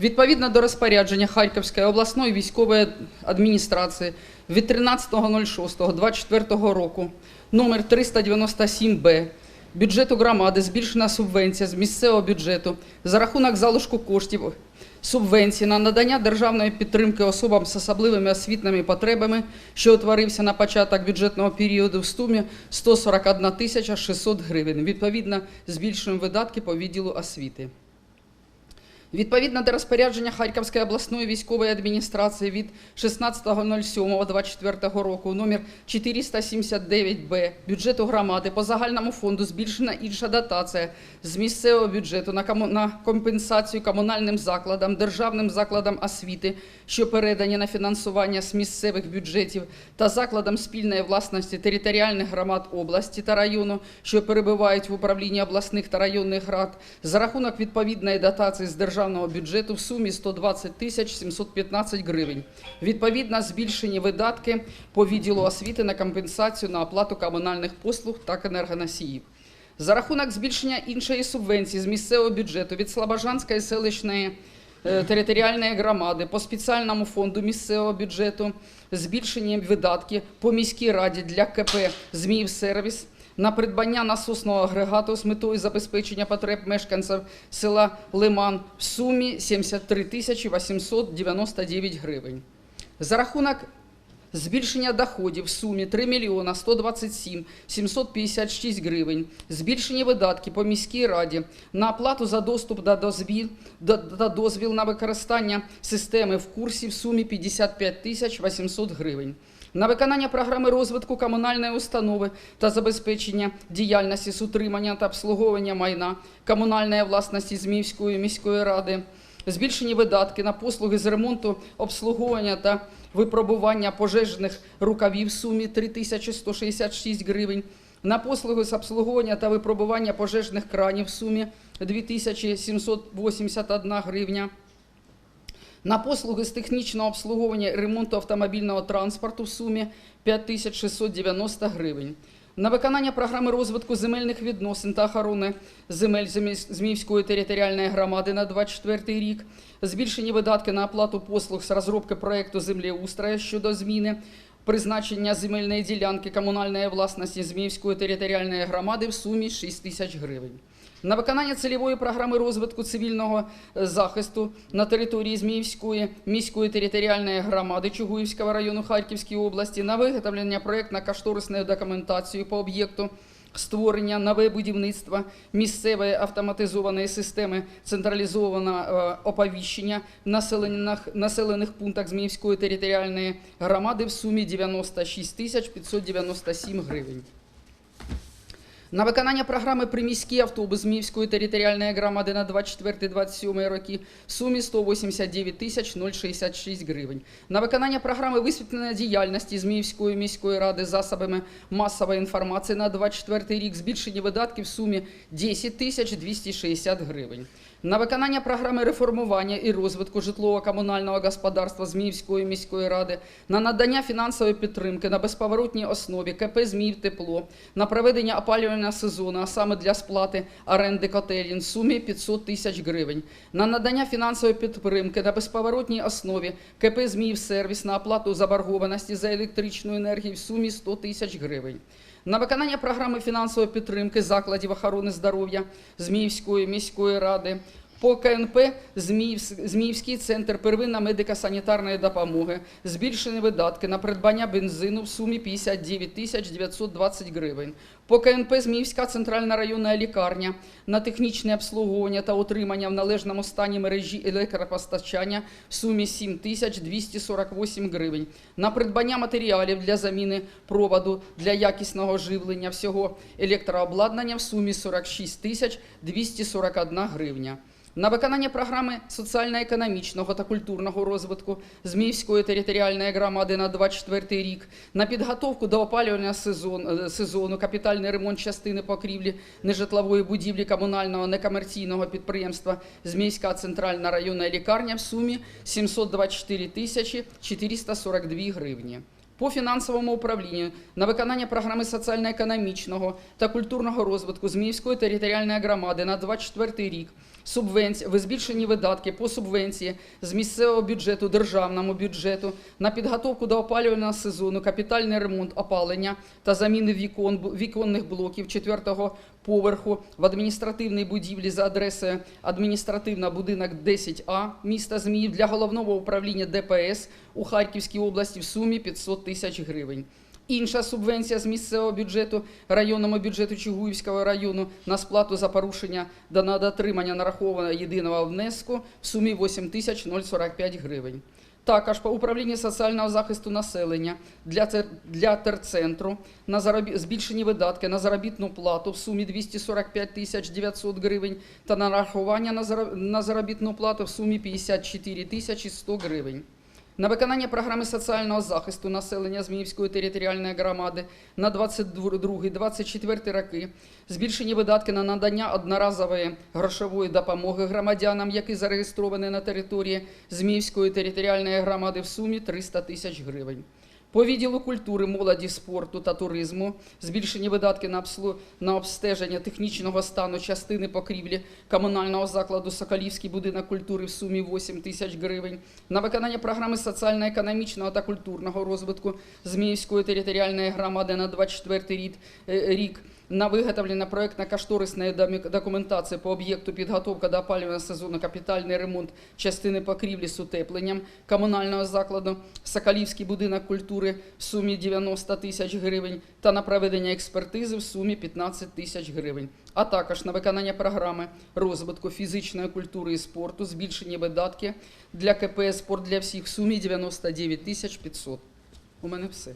Відповідно до розпорядження Харківської обласної військової адміністрації від 13.06.24 року номер 397-Б бюджету громади збільшена субвенція з місцевого бюджету за рахунок залишку коштів субвенції на надання державної підтримки особам з особливими освітніми потребами, що утворився на початок бюджетного періоду в сумі 141 тисяча 600 гривень. Відповідно, збільшуємо видатки по відділу освіти. Відповідно до розпорядження Харківської обласної військової адміністрації від 16.07.24 року номер 479-Б бюджету громади по загальному фонду збільшена інша дотація з місцевого бюджету на, компенсацію комунальним закладам, державним закладам освіти, що передані на фінансування з місцевих бюджетів та закладам спільної власності територіальних громад області та району, що перебувають в управлінні обласних та районних рад, за рахунок відповідної дотації з державного бюджету в сумі 120 тисяч 715 гривень. Відповідно, збільшені видатки по відділу освіти на компенсацію на оплату комунальних послуг та енергоносіїв. За рахунок збільшення іншої субвенції з місцевого бюджету від Слобожанської селищної е, територіальної громади по спеціальному фонду місцевого бюджету збільшені видатки по міській раді для КП «Зміївсервіс» на придбання насосного агрегату з метою забезпечення потреб мешканців села Лиман в сумі 73 тисячі 899 гривень. За рахунок Збільшення доходів в сумі 3 мільйона 127 756 гривень. Збільшені видатки по міській раді на оплату за доступ до дозвіл, до, до дозвіл на використання системи в курсі в сумі 55 тисяч 800 гривень. На виконання програми розвитку комунальної установи та забезпечення діяльності з утримання та обслуговування майна комунальної власності Зміївської міської ради збільшені видатки на послуги з ремонту, обслуговування та випробування пожежних рукавів в сумі 3166 гривень, на послуги з обслуговування та випробування пожежних кранів в сумі 2781 гривня. На послуги з технічного обслуговування ремонту автомобільного транспорту в сумі 5690 гривень. На виконання програми розвитку земельних відносин та охорони земель Змі- Зміївської територіальної громади на 24 рік, збільшені видатки на оплату послуг з розробки проекту землеустрою щодо зміни призначення земельної ділянки комунальної власності Зміївської територіальної громади в сумі 6 тисяч гривень. На виконання цільової програми розвитку цивільного е, захисту на території Зміївської міської територіальної громади Чугуївського району Харківської області на виготовлення проєктно-кошторисної документації по об'єкту створення нове будівництва місцевої автоматизованої системи централізованого е, оповіщення в населених, населених пунктах Зміївської територіальної громади в сумі 96 тисяч 597 гривень. На виконання програми приміський автобус Зміївської територіальної громади на 24-27 роки в сумі 189 тисяч 066 гривень. На виконання програми висвітлення діяльності Зміївської міської ради засобами масової інформації на 24 рік збільшені видатки в сумі 10 тисяч 260 гривень. На виконання програми реформування і розвитку житлово-комунального господарства Зміївської міської ради, на надання фінансової підтримки на безповоротній основі КП «Зміїв Тепло, на проведення опалювального сезону, а саме для сплати оренди котелін в сумі 500 тисяч гривень, на надання фінансової підтримки на безповоротній основі КП «Зміїв Сервіс» на оплату заборгованості за електричну енергію в сумі 100 тисяч гривень. На виконання програми фінансової підтримки закладів охорони здоров'я Зміївської міської ради по КНП Зміївський центр первинної медико-санітарної допомоги збільшені видатки на придбання бензину в сумі 59 тисяч 920 гривень. По КНП Зміївська центральна районна лікарня на технічне обслуговування та утримання в належному стані мережі електропостачання в сумі 7 тисяч 248 гривень. На придбання матеріалів для заміни проводу для якісного живлення всього електрообладнання в сумі 46 тисяч 241 гривня. На виконання програми соціально-економічного та культурного розвитку Зміївської територіальної громади на 24 рік, на підготовку до опалювального сезону, е, сезону капітальний ремонт частини покрівлі нежитлової будівлі комунального некомерційного підприємства Зміївська центральна районна лікарня в сумі 724 тисячі 442 гривні. По фінансовому управлінню на виконання програми соціально-економічного та культурного розвитку Зміївської територіальної громади на 24 рік. Субвенції, ви збільшені видатки по субвенції з місцевого бюджету державному бюджету на підготовку до опалювального сезону, капітальний ремонт опалення та заміни вікон, віконних блоків четвертого поверху. В адміністративній будівлі за адресою адміністративна будинок 10А міста Зміїв для головного управління ДПС у Харківській області в сумі 500 тисяч гривень. Інша субвенція з місцевого бюджету районному бюджету Чугуївського району на сплату за порушення та на дотримання нарахованого єдиного внеску в сумі 8 тисяч 045 гривень. Також по управлінню соціального захисту населення для, для терцентру на заробі... збільшені видатки на заробітну плату в сумі 245 тисяч 900 гривень та на нарахування на, зароб... на заробітну плату в сумі 54 тисячі 100 гривень. На виконання програми соціального захисту населення Зміївської територіальної громади на 22-24 роки збільшені видатки на надання одноразової грошової допомоги громадянам, які зареєстровані на території Зміївської територіальної громади в сумі 300 тисяч гривень. По відділу культури, молоді, спорту та туризму. Збільшені видатки на, на обстеження технічного стану частини покрівлі комунального закладу Соколівський будинок культури в сумі 8 тисяч гривень, на виконання програми соціально-економічного та культурного розвитку Зміївської територіальної громади на 24 рік, е, рік на виготовлення проєктно-кошторисної документації по об'єкту підготовка до опалювального сезону, капітальний ремонт частини покрівлі з утепленням комунального закладу, Соколівський будинок культури в сумі 90 тисяч гривень та на проведення експертизи в сумі 15 тисяч гривень, а також на виконання програми розвитку фізичної культури і спорту, збільшені видатки для КП «Спорт для всіх» в сумі 99 тисяч 500. У мене все.